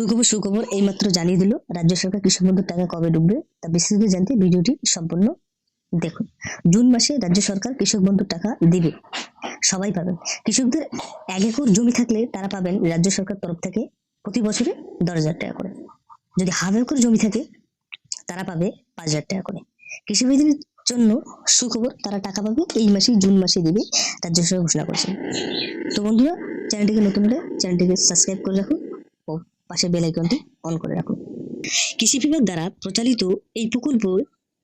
সুখবর সুখবর এইমাত্র জানিয়ে দিল, রাজ্য সরকার কৃষক বন্ধুর টাকা কবে ডুববে, তা বিস্তারিত জানতে ভিডিওটি সম্পূর্ণ দেখুন। জুন মাসে রাজ্য সরকার কৃষক বন্ধুর টাকা দিবে, সবাই পাবেন কৃষকদের এক একর জমি থাকলে তারা পাবেন রাজ্য সরকার তরফ থেকে প্রতি বছরে দশ হাজার টাকা করে। যদি হাফ একর জমি থাকে, তারা পাবে পাঁচ হাজার টাকা করে। কৃষকদের জন্য সুখবর, তারা টাকা পাবে এই মাসেই, জুন মাসে দিবে রাজ্য সরকার ঘোষণা করছেন তো বন্ধুরা, চ্যানেলটিকে নতুন হলে চ্যানেলটিকে সাবস্ক্রাইব করে রাখুন। পাশে বেল আইকনটি অন করে রাখুন কৃষি বিভাগ দ্বারা প্রচালিত এই প্রকল্প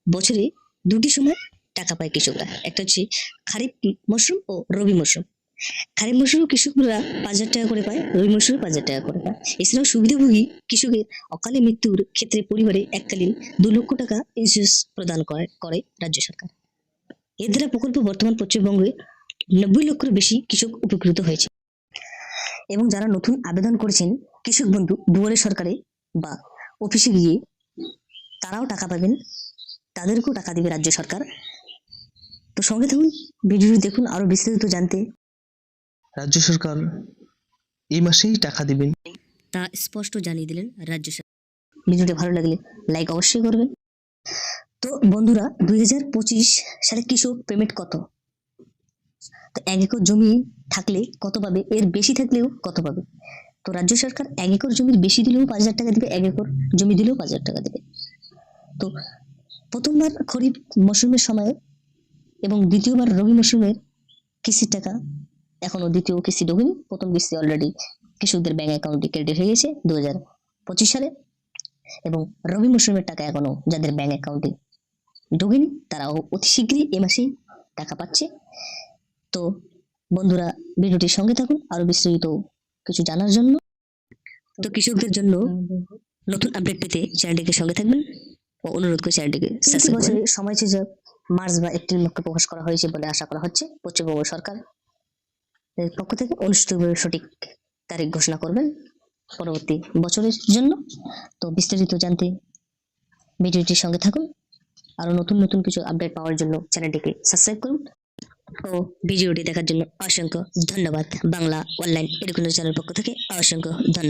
বছরে দুটি সময় টাকা পায় কৃষকরা। একটা হচ্ছে খারিফ মরশুম ও রবি মরশুম। খারিফ মরশুমে কৃষকরা পাঁচ হাজার টাকা করে পায়, রবি মরশুমে পাঁচ টাকা করে পায়। এছাড়াও সুবিধাভোগী কৃষকের অকালে মৃত্যুর ক্ষেত্রে পরিবারে এককালীন দু লক্ষ টাকা ইন্স্যুরেন্স প্রদান করে করে রাজ্য সরকার। এর দ্বারা প্রকল্প বর্তমান পশ্চিমবঙ্গে নব্বই লক্ষের বেশি কৃষক উপকৃত হয়েছে। এবং যারা নতুন আবেদন করেছেন কৃষক বন্ধু দুয়ারে সরকারে বা অফিসে গিয়ে তারাও টাকা পাবেন তাদেরকেও টাকা দিবে রাজ্য সরকার। তো সঙ্গে থাকুন ভিডিওটি দেখুন আরও বিস্তারিত জানতে। রাজ্য সরকার এই মাসেই টাকা দিবেন। তা স্পষ্ট জানিয়ে দিলেন রাজ্য সরকার ভিডিওটি ভালো লাগলে লাইক অবশ্যই করবেন। তো বন্ধুরা দুই হাজার পঁচিশ সালে কৃষক পেমেন্ট কত? তো এক একর জমি থাকলে কত পাবে? এর বেশি থাকলেও কত পাবে? তো রাজ্য সরকার এক একর জমির বেশি দিলেও পাঁচ হাজার টাকা দিবে, এক একর জমি দিলেও পাঁচ হাজার টাকা দিবে। তো প্রথমবার খরিফ মৌসুমের সময় এবং দ্বিতীয়বার রবি মৌসুমের কিস্তির টাকা এখনও দ্বিতীয় কিস্তি ঢোকেনি প্রথম কিস্তি অলরেডি কৃষকদের ব্যাংক অ্যাকাউন্টে ক্রেডিট হয়ে গেছে দু হাজার পঁচিশ সালে এবং রবি মৌসুমের টাকা এখনও যাদের ব্যাংক অ্যাকাউন্টে ঢোকেনি তারাও অতি শীঘ্রই এ মাসেই টাকা পাচ্ছে। তো বন্ধুরা ভিডিওটির সঙ্গে থাকুন আরও বিস্তারিত কিছু জানার জন্য। তো কৃষকদের জন্য নতুন আপডেট পেতে চ্যানেলটিকে সঙ্গে থাকবেন ও অনুরোধ করে চ্যানেলটিকে সাবস্ক্রাইব করুন সময় ছিল মার্চ বা এপ্রিল মাসকে প্রকাশ করা হয়েছে বলে আশা করা হচ্ছে। পশ্চিমবঙ্গ সরকার এর পক্ষ থেকে অনুষ্ঠিতভাবে সঠিক তারিখ ঘোষণা করবেন পরবর্তী বছরের জন্য। তো বিস্তারিত জানতে ভিডিওটির সঙ্গে থাকুন। আরও নতুন নতুন কিছু আপডেট পাওয়ার জন্য চ্যানেলটিকে সাবস্ক্রাইব করুন। ও ভিডিওটি দেখার জন্য অসংখ্য ধন্যবাদ। বাংলা অনলাইন এডুকেশন চ্যানেল পক্ষ থেকে অসংখ্য ধন্যবাদ।